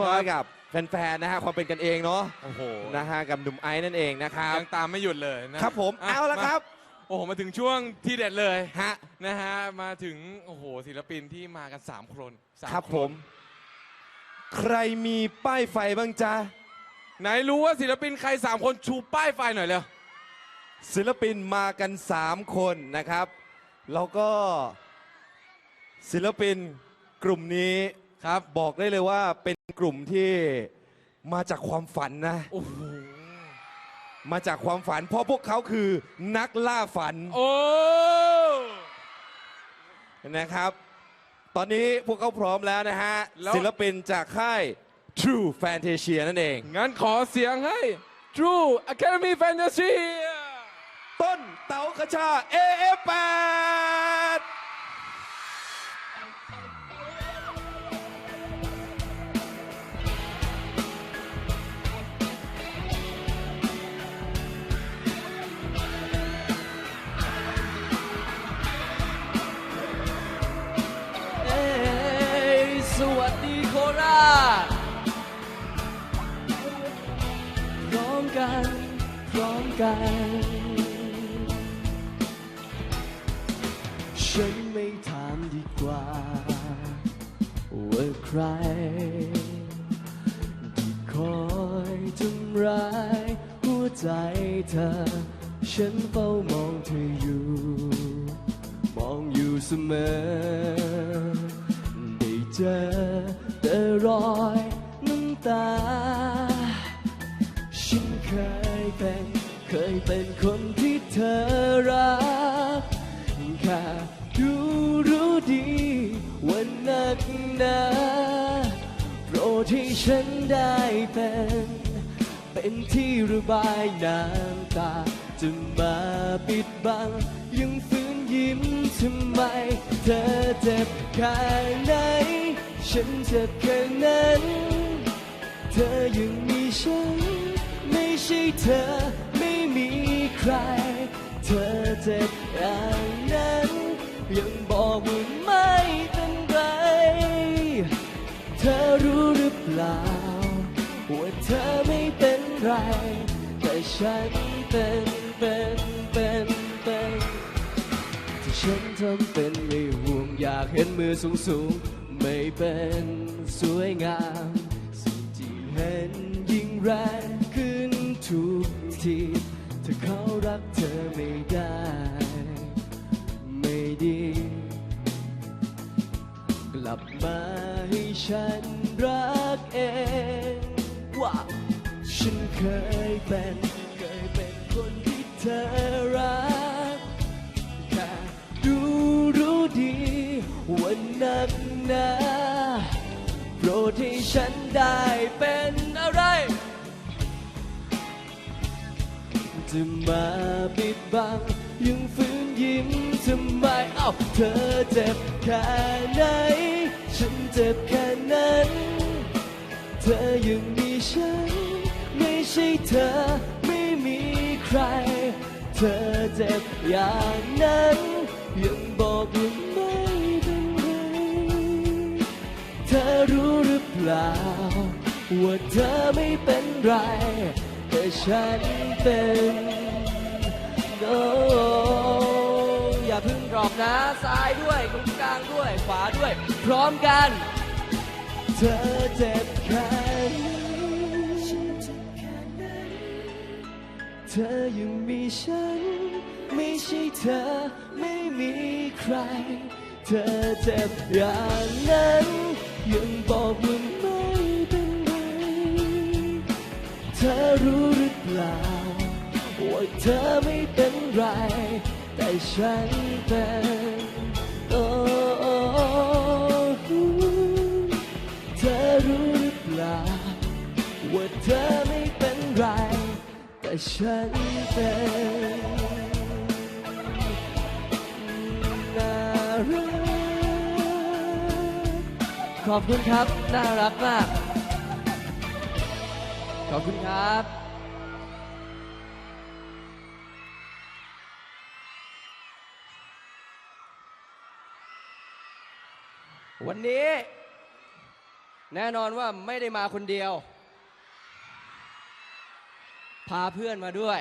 มากับแฟนๆนะฮะความเป็นกันเองเนาะโอ้โหนะฮะกับหนุ่มไอซ์นั่นเองนะครับยังตามไม่หยุดเลยนะครับผมะเอาละครับมาโอ้โหมาถึงช่วงที่เด็ดเลยฮะนะฮะมาถึงโอ้โหศิลปินที่มากัน3คนสาครับนผมใครมีป้ายไฟบ้างจ๊ะไหนรู้ว่าศิลปินใคร 3 คนชูป้ายไฟหน่อยเร็วศิลปินมากัน 3 คนนะครับ แล้วก็ศิลปินกลุ่มนี้ ครับ บอกได้เลยว่าเป็นกลุ่มที่มาจากความฝันนะ โอ้โหมาจากความฝัน เพราะพวกเขาคือนักล่าฝันโอ้นะครับ ตอนนี้พวกเขาพร้อมแล้วนะฮะ แล้ว ศิลปินจากค่าย True Fantasia นั่นเอง งั้นขอเสียงให้ True Academy Fantasy ต้นเต๋าขชา AF8 กัน พร้อมกัน ฉันไม่ถามดีกว่า ว่าใคร ที่คอยทำร้ายหัวใจเธอ ฉันเฝ้ามองเธออยู่ มองอยู่เสมอ ได้เจอแต่รอยน้ำตา เคยเป็นคนที่เธอรักแค่ดูรู้ดีว่านักหนาโปรดให้ฉันได้เป็น เป็นที่ระบายน้ำตาจะมาปิดบัง ยังฝืนยิ้มทำไม เธอเจ็บแค่ไหน ฉันเจ็บแค่นั้น เธอยังมีฉัน ไม่ใช่เธอ ใคร เธอเจ็บอย่างนั้น ยังบอกว่าไม่เป็นไร เธอรู้หรือเปล่า ว่าเธอไม่เป็นไร แต่ฉันเป็นเป็นเป็นเป็นที่ฉันทำเป็นไม่ห่วงอยากเห็นมือสูงสูงไม่เป็นสวยงาม สิ่งที่เห็นยิ่งแรงขึ้นทุกที เขารักเธอไม่ได้ ไม่ดี กลับมาให้ฉันรักเองว่าฉันเคยเป็น เคยเป็นคนที่เธอรักแค่ดูรู้ดีว่านักหนาโปรดให้ฉันได้เป็นอะไร จะมาปิดบัง ยังฝืนยิ้มทำไมเอ้าเธอเจ็บแค่ไหน ฉันเจ็บแค่นั้น เธอยังมีฉัน ไม่ใช่เธอไม่มีใคร เธอเจ็บอย่างนั้น ยังบอกว่าไม่เป็นไรเธอรู้หรือเปล่าว่าเธอไม่เป็นไร ฉันเป็นโอ้อย่าเพึ่งดรอปนะซ้ายด้วยตรงกลางด้วยขวาด้วย พร้อมกัน เธอเจ็บแค่ไหนเธอยังมีฉัน ไม่ใช่เธอไม่มีใคร เธอเจ็บอย่างนั้น ยังบอกว่าไม่ เธอรู้หรือเปล่า ว่าเธอไม่เป็นไร แต่ฉันเป็นโอ้เธอรู้หรือเปล่า ว่าเธอไม่เป็นไร แต่ฉันเป็นน่ารักขอบคุณครับ น่ารักมาก ขอบคุณครับวันนี้ แน่นอนว่าไม่ได้มาคนเดียว พาเพื่อนมาด้วย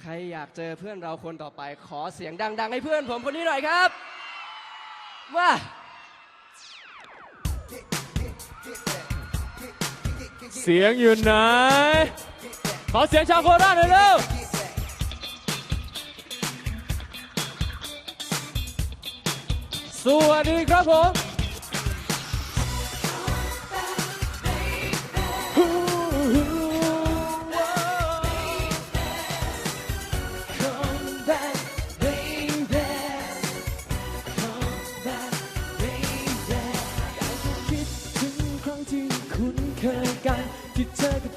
ใครอยากเจอเพื่อนเราคนต่อไป ขอเสียงดัง ๆ ให้เพื่อนผมคนนี้หน่อยครับ ว่า เสียงอยู่ไหน ขอเสียงชาวโคราชหน่อยเร็วสวัสดีครับผม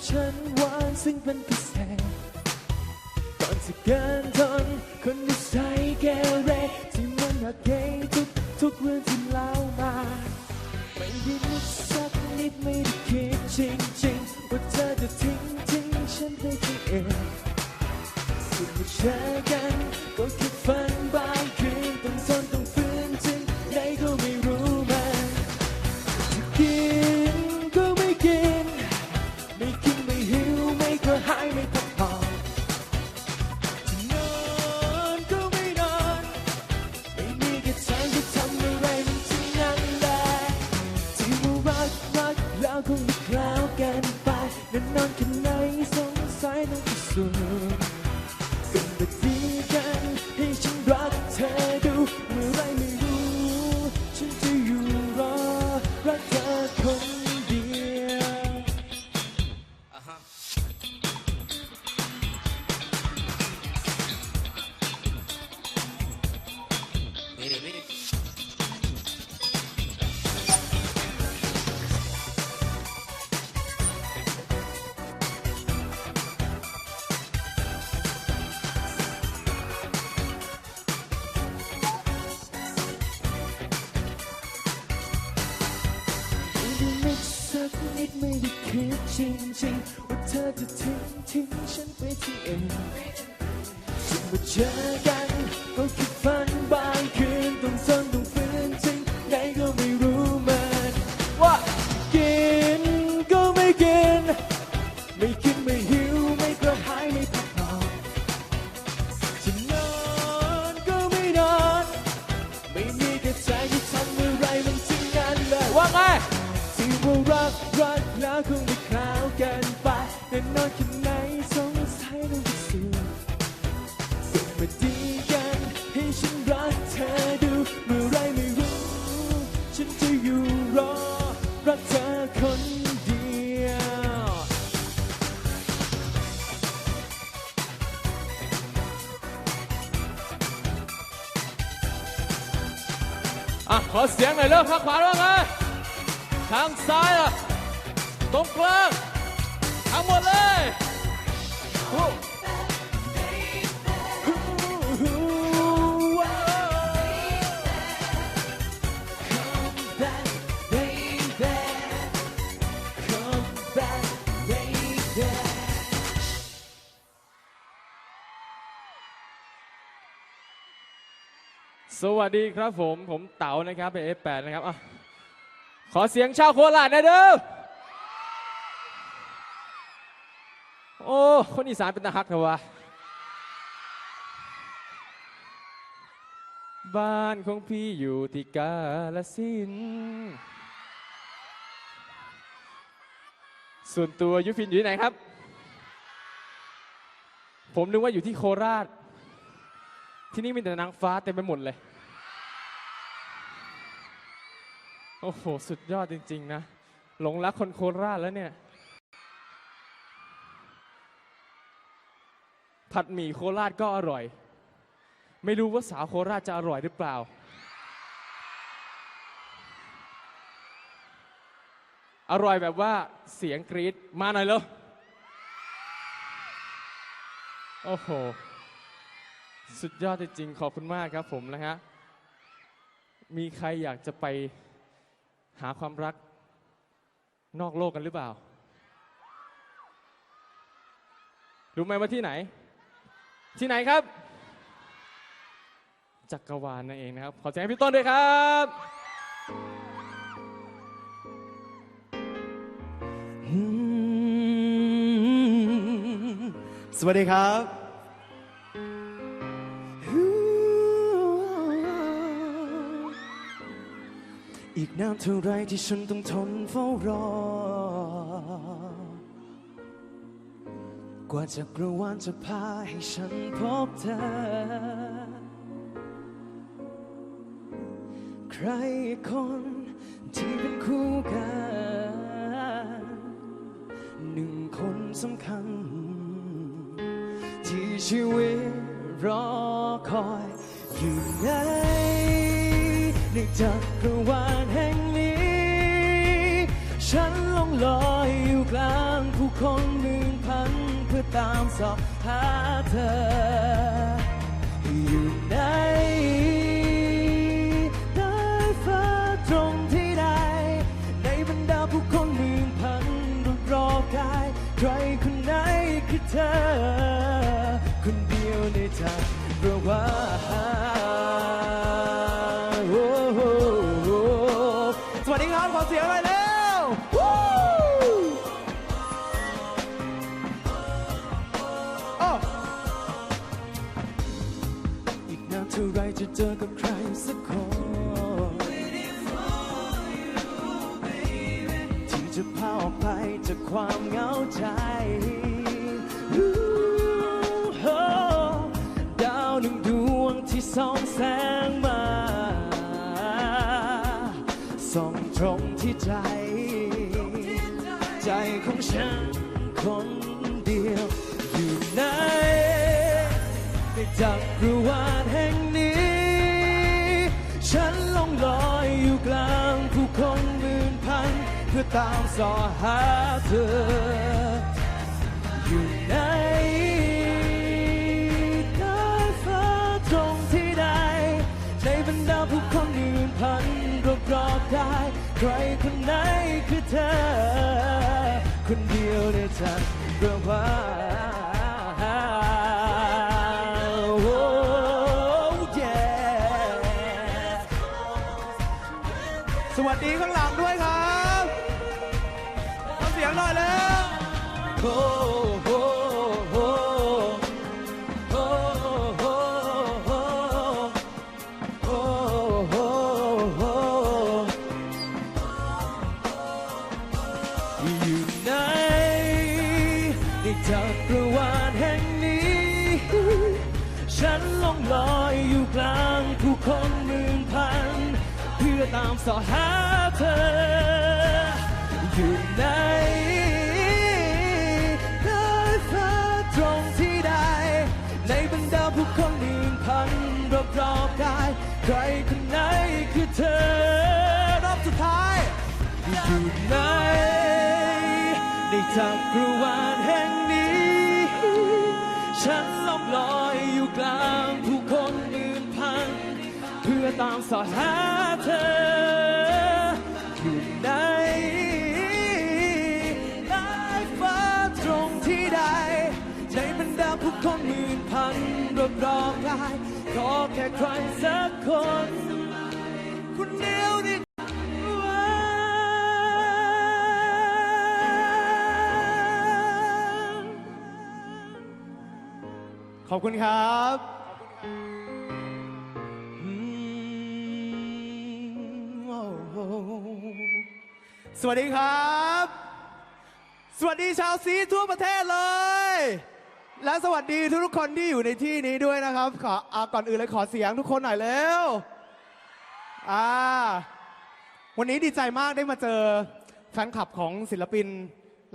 ฉันหวานซึ่งเป็นพิเศษก่อนจะเกินทนคนนิสัยเกเรที่มันหักเกทุกทุกเรื่องที่เล่ามา ไม่ได้ ม อะขอเสียงหน่อยเริ่มข้างขวาว่าไงทางซ้ายอะตรงกลางทั้งหมดเลย วัสดีครับผม ผมเต๋านะครับเป็น F8 นะครับอะขอเสียงชาวโคราชนะเด้อ โอ้ คนอีสานเป็นตาฮักเหรอวะ บ้านของพี่อยู่ที่กาลสินธุ์ส่วนตัวยุพินอยู่ที่ไหนครับ ผมนึกว่าอยู่ที่โคราช ที่นี่มีแต่นางฟ้าเต็มไปหมดเลย โอ้โห สุดยอดจริง ๆ นะ หลงรักคนโคราชแล้วเนี่ย ผัดหมี่โคราชก็อร่อย ไม่รู้ว่าสาวโคราชจะอร่อยหรือเปล่า อร่อยแบบว่าเสียงกรี๊ดมาหน่อยเลยโอ้โห สุดยอดจริงๆ ขอบคุณมากครับผมนะฮะ มีใครอยากจะไป หาความรักนอกโลกกันหรือเปล่า รู้ไหมว่าที่ไหน ที่ไหนครับ จักรวาลนั่นเองนะครับ ขอเสียงพี่ต้นด้วยครับสวัสดีครับ อีกนานเท่าไรที่ฉันต้องทนเฝ้ารอ กว่าจักรวาลจะพาให้ฉันพบเธอ ใครคนที่เป็นคู่กันหนึ่งคนสำคัญ ที่ชีวิตรอคอยอยู่ใน ในจักรวาลแห่งนี้ ฉันลงลอยอยู่กลางผู้คนหมื่นพันเพื่อตามสอบหาเธอ อยู่ในใต้ฟ้าตรงที่ใด ในบรรดาผู้คนหมื่นพันรอบๆกาย ใครคนไหนคือเธอ คนเดียวในจักรวาล เจอกับใครสักคน ที่จะพาออกไปจากความเหงาใจ ดาวหนึ่งดวงที่ส่องแสงมาส่องตรงที่ใจ ใจของฉันคนเดียวอยู่ในในจักรวาลแห่งนี้ ฉันลองลอยอยู่กลางผู้คนหมื่นพัน เพื่อตามสอหาเธอ อยู่ในใต้ฟ้าตรงที่ใดในบรรดาผู้คนหมื่นพันรอบๆกายใครคนไหนคือเธอ คนเดียวในจักรวาล ฉันล่องลอยอยู่กลางผู้คนหมื่นพัน เพื่อตามสอหาเธอ อยู่ในใต้ฟ้าตรงที่ใด ในบรรดาผู้คนหมื่นพันรอบๆกายขอแค่ใครสักคน คนเดียวที่ อบคุณครับอืมโอ้โหสวัสดีครับ สวัสดีชาวซีทั่วประเทศเลย และสวัสดีทุกๆคนที่อยู่ในที่นี้ด้วยนะครับ ขออาก่อนอื่นเลยขอเสียงทุกคนหน่อยเร็วอ่าวันนี้ดีใจมากได้มาเจอแฟนคลับของศิลปิน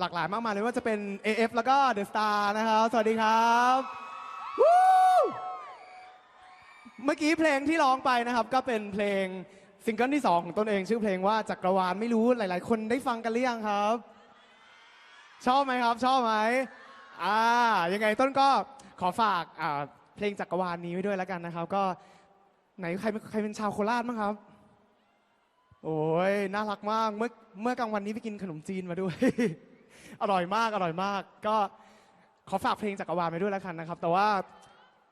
หลากหลายมากมายเลยว่าจะเป็น AF แล้วก็ The Star นะครับ สวัสดีครับวู้ เมื่อกี้เพลงที่ร้องไปนะครับ ก็เป็นเพลงซิงเกิลที่ 2 ของตนเองชื่อเพลงว่าจักรวาลไม่รู้หลาย ๆ คนได้ฟังกันหรือยังครับ ชอบไหมครับ ชอบไหมอ่ายังไงต้นก็ขอฝากอ่าเพลงจักรวาลนี้ไว้ด้วยแล้วกันนะครับ ก็ไหนใครใครเป็นชาวโคราชบ้างครับ โอ้ยน่ารักมากเมื่อเมื่อกลางวันนี้ไปกินขนมจีนมาด้วย อร่อยมากอร่อยมาก ก็ ขอฝากเพลงจักรวาลไปด้วยแล้วกันนะครับ แต่ว่า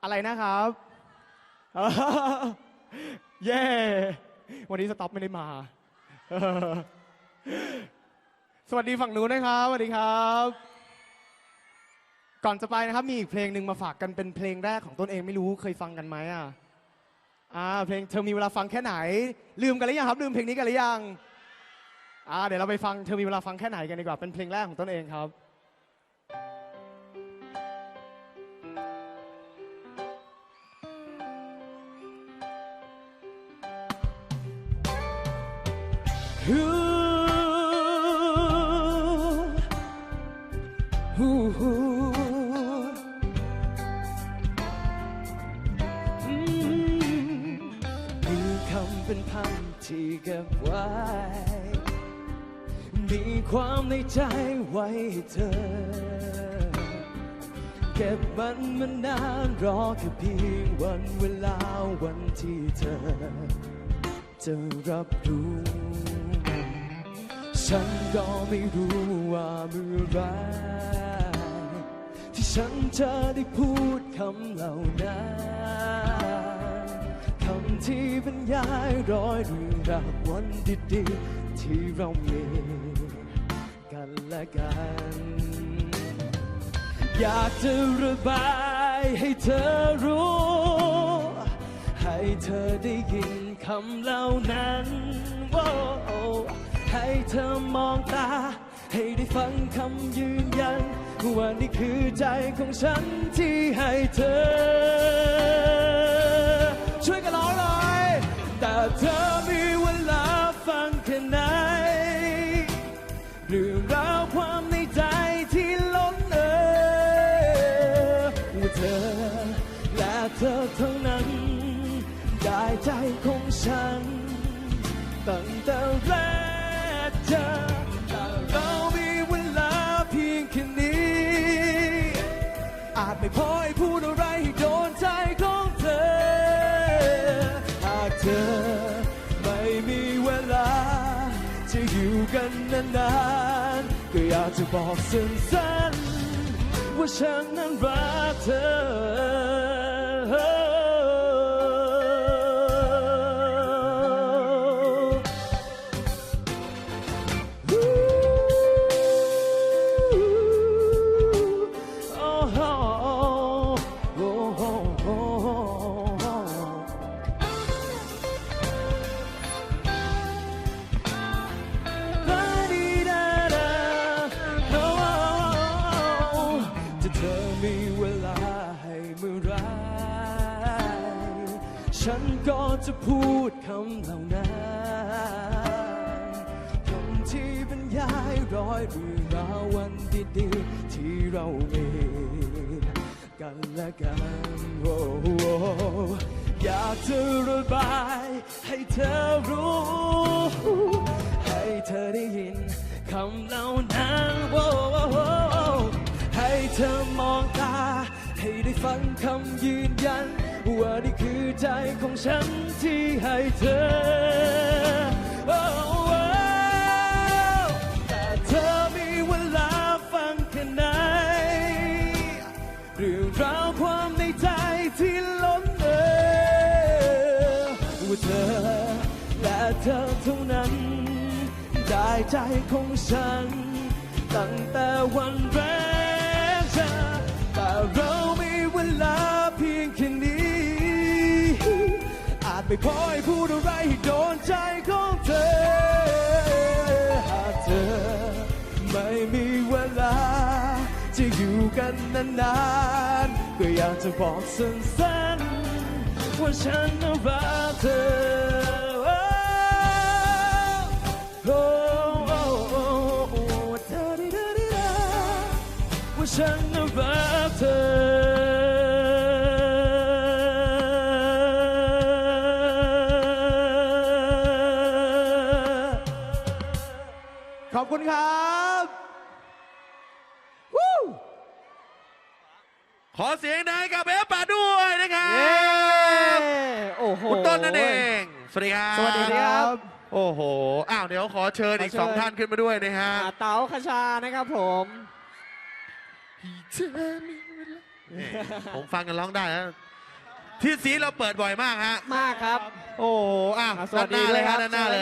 อะไรนะครับเย้วันนี้สต็อปไม่ได้มาสวัสดีฝั่งนู้นนะครับสวัสดีครับ ก่อนจะไปนะครับ มีอีกเพลงหนึ่งมาฝากกันเป็นเพลงแรกของตนเองไม่รู้เคยฟังกันไหมอะอ่าเพลงเธอมีเวลาฟังแค่ไหน ลืมกันหรือยังครับลืมเพลงนี้กันหรือยังอ่าเดี๋ยวเราไปฟังเธอมีเวลาฟังแค่ไหนกันดีกว่าเป็นเพลงแรกของตนเองครับ มีคำเป็นพันที่เก็บไว้ มีความในใจไว้ให้เธอ เก็บมันมานานรอแค่เพียงวันเวลาวันที่เธอ จะรับรู้ ฉันก็ไม่รู้ว่าเมื่อไรที่ฉันจะได้พูดคำเหล่านั้นคำที่บรรยายร้อยเรื่องราววันดีๆที่เรามีกันและกัน อยากจะระบายให้เธอรู้ ให้เธอได้ยินคำเหล่านั้นโอ้ ให้เธอมองตา ให้ได้ฟังคำยืนยัน ว่านี่คือใจของฉันที่ให้เธอ ช่วยกันร้องหน่อยแต่เธอมีเวลาฟังแค่ไหนเรื่องราวความในใจที่ล้นเอ่อว่าเธอ และเธอเท่านั้น ได้ใจของฉันตั้งแต่แรก อาจไม่พอให้พูดอะไรให้โดนใจของเธอ หากเธอไม่มีเวลา จะอยู่กันนานๆ ก็อยากจะบอกสั้นๆว่าฉันนั้นรักเธอ ฉันก็จะพูดคำเหล่านั้นคำที่บรรยายร้อยเรื่องราววันดีๆที่เรามีกันและกันโอ้อยากจะระบายให้เธอรู้ ให้เธอได้ยินคำเหล่านั้นโอ้ให้เธอมองตา ให้ได้ฟังคำยืนยัน ว่านี่คือใจของฉันที่ให้เธอ แต่เธอมีเวลาฟังแค่ไหนเรื่องราวความในใจที่ล้นเอ่อว่าเธอ และเธอเท่านั้น ได้ใจของฉัน ตั้งแต่วันแรก ไม่พอให้พูดอะไรให้โดนใจของเธอ หากเธอ ไม่มีเวลา จะอยู่กันนานๆ ก็อยากจะบอกสั้นๆ ว่าฉันรักเธอว่าฉันรักเธอ อบคุณครับขอเสียงดังให้กับเอฟปาด้วยนะครับ โอ้โหคุณต้นนั่นเอง สวัสดีครับ สวัสดีครับ โอ้โห อ้าวเดี๋ยวขอเชิญอีกขอเชิญ สองท่านขึ้นมาด้วยนะฮะ อ่าเต๋าคชานะครับผม นี่ผมฟังกันร้องได้แล้วที่ซีเราเปิดบ่อยมากฮะ มากครับโอ้โหอะอะสด้าวันสหดีน้าด้เลวยยคฮะรับด้านหน้าเลย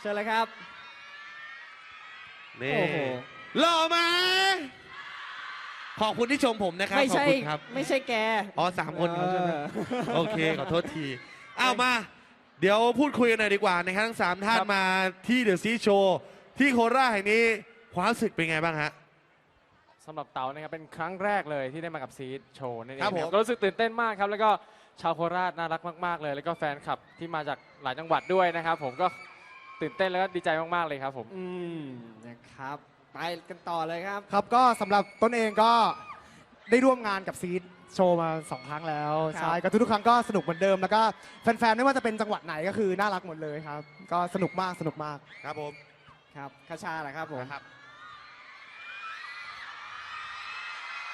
เชิญเลยครับ นี่โอ้โห หล่อไหมขอบคุณที่ชมผมนะครับไม่ขอบใช่คุณครับไม่ใช่แกอ๋อสามคนเขาใช่ไหมเออ โอเคขอโทษทีเอามา เดี๋ยวพูดคุยกันหน่อยดีกว่านะครับทั้งสามท่านครับ มาที่เดอะซีโชว์ที่โคราชแห่งนี้ความรู้สึกเป็นไงบ้างฮะ สำหรับเต๋านะครับเป็นครั้งแรกเลยที่ได้มากับซีดโชว์นั่นเองครับผม ก็รู้สึกตื่นเต้นมากครับ แล้วก็ชาวโคราชน่ารักมาก ๆ เลย แล้วก็แฟนคลับที่มาจากหลายจังหวัดด้วยนะครับ ผมก็ ตื่นเต้นแล้วก็ดีใจมากๆเลยครับผม อืมนะครับ ไปกันต่อเลยครับ ครับก็สำหรับต้นเองก็ได้ร่วมงานกับซีดโชว์มาสองครั้งแล้วครับ ใช่ก็ทุกๆครั้งก็สนุกเหมือนเดิมแล้วก็แฟนๆไม่ว่าจะเป็นจังหวัดไหนก็คือน่ารักหมดเลยครับ ก็สนุกมากสนุกมาก ครับผมครับคาชาแหละครับผมนะครับ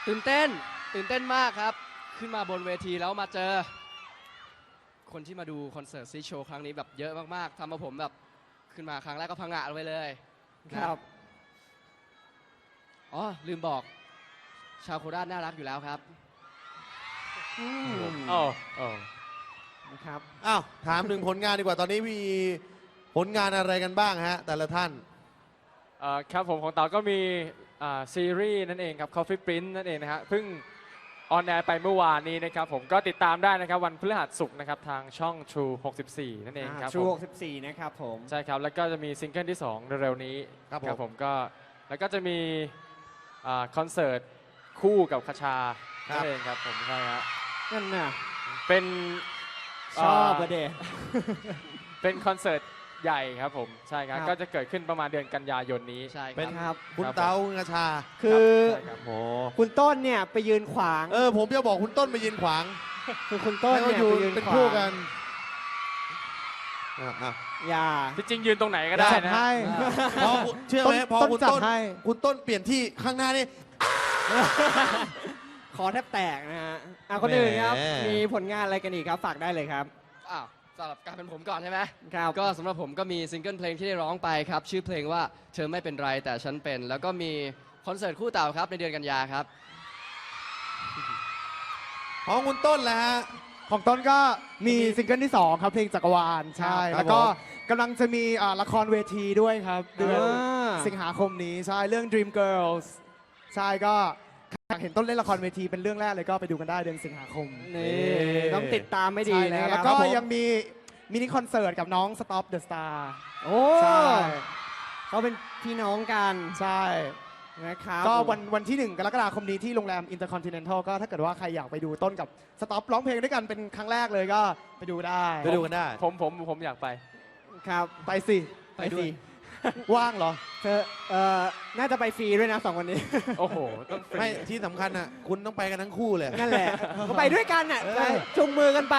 ตื่นเต้น ตื่นเต้นมากครับ ขึ้นมาบนเวทีแล้วมาเจอ คนที่มาดูคอนเสิร์ตซีโชว์ครั้งนี้แบบเยอะมากๆทำมาผมแบบ ขึ้นมาครั้งแรกก็พังงะไปเลยครับ อ๋อ ลืมบอก ชาวโคราชน่ารักอยู่แล้วครับอืมโอ้โอ้นะครับอ้าวถามถึงผลงานดีกว่าตอนนี้มีผลงานอะไรกันบ้างฮะ แต่ละท่าน เอ่อครับผมของเต๋าก็มีอ่าซีรีส์นั่นเองครับ Coffee Print นั่นเองนะฮะเพิ่ง ออนแอร์ไปเมื่อวานนี้นะครับผมก็ติดตามได้นะครับวันพฤหัสศุกร์นะครับทางช่อง True 64 นั่นเองครับชูผม64 นะครับผม ใช่ครับแล้วก็จะมีซิงเกิลที่ 2 เร็วๆนี้ครับผม ผมก็แล้วก็จะมีอ่าคอนเสิร์ตคู่กับคชานั่นเองครับผมใช่ฮะนั่นน่ะเป็นชอบาประเดเป็นคอนเสิร์ต ใหญ่ครับผมใช่ครับครับ ก็จะเกิดขึ้นประมาณเดือนกันยายนนี้ ใช่คเป็รันบ ครับ คุณครับผม เตาคุณกระชาคือใช่ครับโอ้คุณต้นเนี่ยไปยืนขวาง เออผมจะบอกคุณต้นไปยืนขวางคือคุณต้นให้เขาเนี่ยอยู่ไปยืนเป็นขวางคู่กันอะอะอย่า ที่จริงยืนตรงไหนก็ได้จัดนะ ให้พอคุณเชื่อไหมพอต้นคุณจัดต้นให้ คุณต้นเปลี่ยนที่ข้างหน้านี่ ขอแทบแตกนะฮะอะคนอื่นครับ แหม มีผลงานอะไรกันอีกครับ ฝากได้เลยครับ อ้าว สำหรับการเป็นผมก่อนใช่ไหมครับก็สำหรับผมก็มีซิงเกิลเพลงที่ได้ร้องไปครับ ชื่อเพลงว่าเธอไม่เป็นไรแต่ฉันเป็น แล้วก็มีคอนเสิร์ตคู่เต่าครับในเดือนกันยาครับ ของคุณต้นแหละฮะ ของต้นก็มีซิงเกิลที่ 2 ครับเพลงจักรวาลใช่ ครับแล้วก็ผมกำลังจะมีอ่าละครเวทีด้วยครับ เดือนอ่า สิงหาคมนี้ใช่เรื่อง Dream Girls ใช่ก็อยากเห็นต้นเล่นละครเวทีเป็นเรื่องแรกเลยก็ไปดูกันได้เดือนสิงหาคมนี่ต้องติดตามไม่ดีใช่นะแล้วคแล้รับวก็ครับผมยังมีมินิคอนเสิร์ตกับน้อง Stop the Star โอ้ใช่เขาเป็นพี่น้องกันใช่นะครับก็วันวันที่ 1 กรกฎาคมนี้ที่โรงแรม Intercontinental ก็ถ้าเกิดว่าใครอยากไปดูต้นกับสต็อปร้องเพลงด้วยกันเป็นครั้งแรกเลยก็ไปดูได้ไปดูกันได้ผมผมผมอยากไปครับไปสิไปสิ ว่างเหรอ เธอเอ่อน่าจะไปฟรีด้วยนะสองวันนี้ โอ้โห ต้องฟรี ไม่ที่สำคัญอะ คุณต้องไปกันทั้งคู่เลย นั่นแหละ ก็ไปด้วยกันน่ะเออ ไปจุงมือกันไป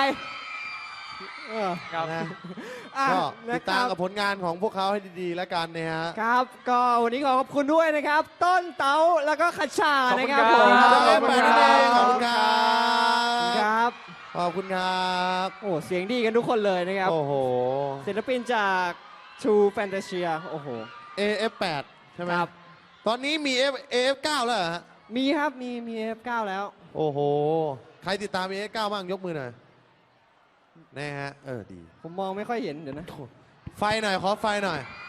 เออครับ นะอะก็นะติดคตามรับกับผลงานของพวกเขาให้ดีๆ แล้วกันนะฮะ ครับ ก็วันนี้ขอขอบคุณด้วยนะครับ ต้นเต๋าแล้วก็ขชาขอบคุณนะครับคผรับมขอบขอบคุคุณณคครัรับบขอบคุณครับ ครับ ขอบคุณครับ โอ้เสียงดีกันทุกคนเลยนะครับ โอ้โห ศิลปินจาก True Fantasia โอ้โห AF8 ใช่ไหมครับ ตอนนี้มี F AF9 แล้วเหรอฮะมีครับมีมี F9 แล้ว โอ้โห ใครติดตาม AF9 บ้างยกมือหน่อยนะฮะ เออดี ผมมองไม่ค่อยเห็นเดี๋ยวนะ ไฟหน่อย ขอไฟหน่อยค